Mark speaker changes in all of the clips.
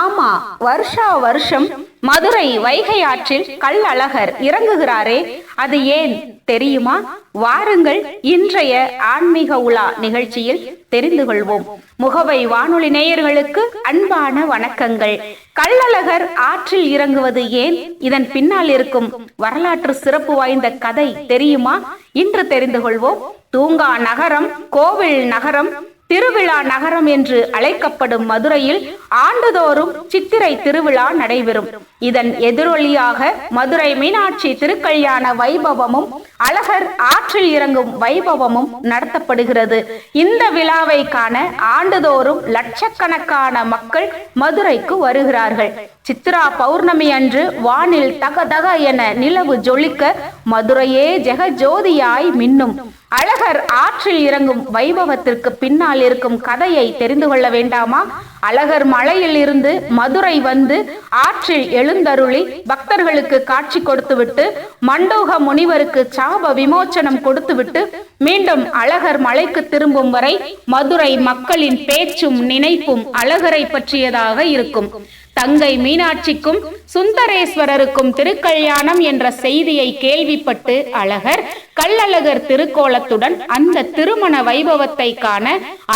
Speaker 1: ஆமா வருஷா வருஷம் மதுரை வைகை ஆற்றில் கல்லழகர் இறங்குகிறாரே. அது ஏன் தெரியுமா? வாருங்கள் இன்றைய ஆன்மீக உலா நிகழ்ச்சியில் தெரிந்து கொள்வோம். முகவை வானொலி நேயர்களுக்கு அன்பான வணக்கங்கள். கள்ளழகர் ஆற்றில் இறங்குவது ஏன் இதன் பின்னால் இருக்கும் வரலாற்று சிறப்பு வாய்ந்த கதை தெரியுமா? இன்று தெரிந்து கொள்வோம். தூங்கா நகரம் கோவில் நகரம் திருவிழா நகரம் என்று அழைக்கப்படும் மதுரையில் ஆண்டுதோறும் சித்திரை திருவிழா நடைபெறும். இதன் எதிரொலியாக மதுரை மீனாட்சி திருக்கல்யாண வைபவமும் அழகர் ஆற்றில் இறங்கும் வைபவமும் நடத்தப்படுகிறது. இந்த விழாவை காண ஆண்டுதோறும் லட்சக்கணக்கான மக்கள் மதுரைக்கு வருகிறார்கள். சித்ரா பௌர்ணமி அன்று வானில் தக தக என நிலவு ஜொலிக்க மதுரையே ஜெகஜோதியாய் மின்னும். அழகர் ஆற்றில் இறங்கும் வைபவத்திற்கு பின்னால் இருக்கும் கதையை தெரிந்து கொள்ள வேண்டாமா? அழகர் மலையில் இருந்து மதுரை வந்து ஆற்றில் எழுந்தருளி பக்தர்களுக்கு காட்சி கொடுத்துவிட்டு மண்டோக முனிவருக்கு சாப விமோச்சனம் கொடுத்துவிட்டு மீண்டும் அழகர் மலைக்கு திரும்பும் வரை மதுரை மக்களின் பேச்சும் நினைப்பும் அழகரை பற்றியதாக இருக்கும். தங்கை மீனாட்சிக்கும் சுந்தரேஸ்வரருக்கும் திருக்கல்யாணம் என்ற செய்தியை கேள்விப்பட்டு அழகர் கள்ளழகர் திருக்கோலத்துடன் அந்த திருமண வைபவத்தை காண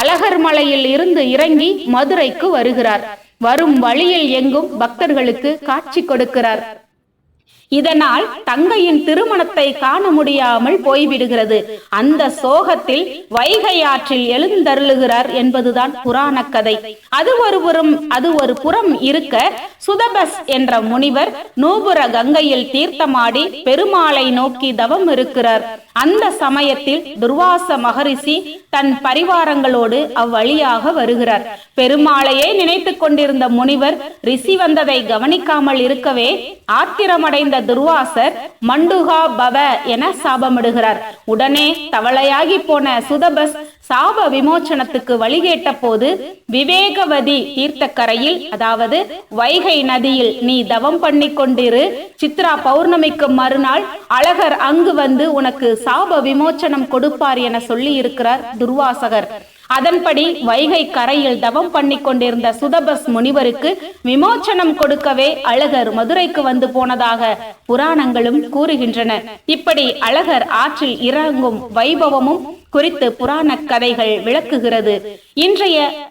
Speaker 1: அழகர் மலையில் இருந்து இறங்கி மதுரைக்கு வருகிறார். வரும் வழியில் எங்கும் பக்தர்களுக்கு காட்சி கொடுக்கிறார். இதனால் தங்கையின் திருமணத்தை காண முடியாமல் போய்விடுகிறது. அந்த சோகத்தில் வைகை ஆற்றில் எழுந்தருளுகிறார் என்பதுதான் புராண கதை. அது ஒருபுறம் அது ஒரு புறம் இருக்க சுதபஸ் என்ற முனிவர் நூபுர கங்கையில் தீர்த்தமாடி பெருமாளை நோக்கி தவம் இருக்கிறார். அந்த சமயத்தில் துர்வாச மகரிஷி தன் பரிவாரங்களோடு அவ்வழியாக வருகிறார். பெருமாளையே நினைத்துக் கொண்டிருந்த முனிவர் ரிஷி வந்ததை கவனிக்காமல் இருக்கவே ஆத்திரமடைந்த துர்வாசர் மண்டுகா பவ என சாபமிடுகிறார். உடனே தவளையாகி போன சுதபஸ் சாப விமோச்சனத்துக்கு வழிகேட்ட போது விவேகவதி தீர்த்தக்கரையில் அதாவது வைகை நதியில் நீ தவம் பண்ணி கொண்டிரு. சித்ரா பௌர்ணமிக்கு மறுநாள் அழகர் அங்கு வந்து உனக்கு சாப விமோச்சனம் கொடுப்பார் என சொல்லி இருக்கிறார் துர்வாசகர். அதன்படி வைகை கரையில் தவம் பண்ணி கொண்டிருந்த சுதபஸ் முனிவருக்கு விமோச்சனம் கொடுக்கவே அழகர் மதுரைக்கு வந்து போனதாக புராணங்களும் கூறுகின்றன. இப்படி அழகர் ஆற்றில் இறங்கும் வைபவமும் குறித்து புராணக் கதைகள் விளக்குகிறது. இன்றைய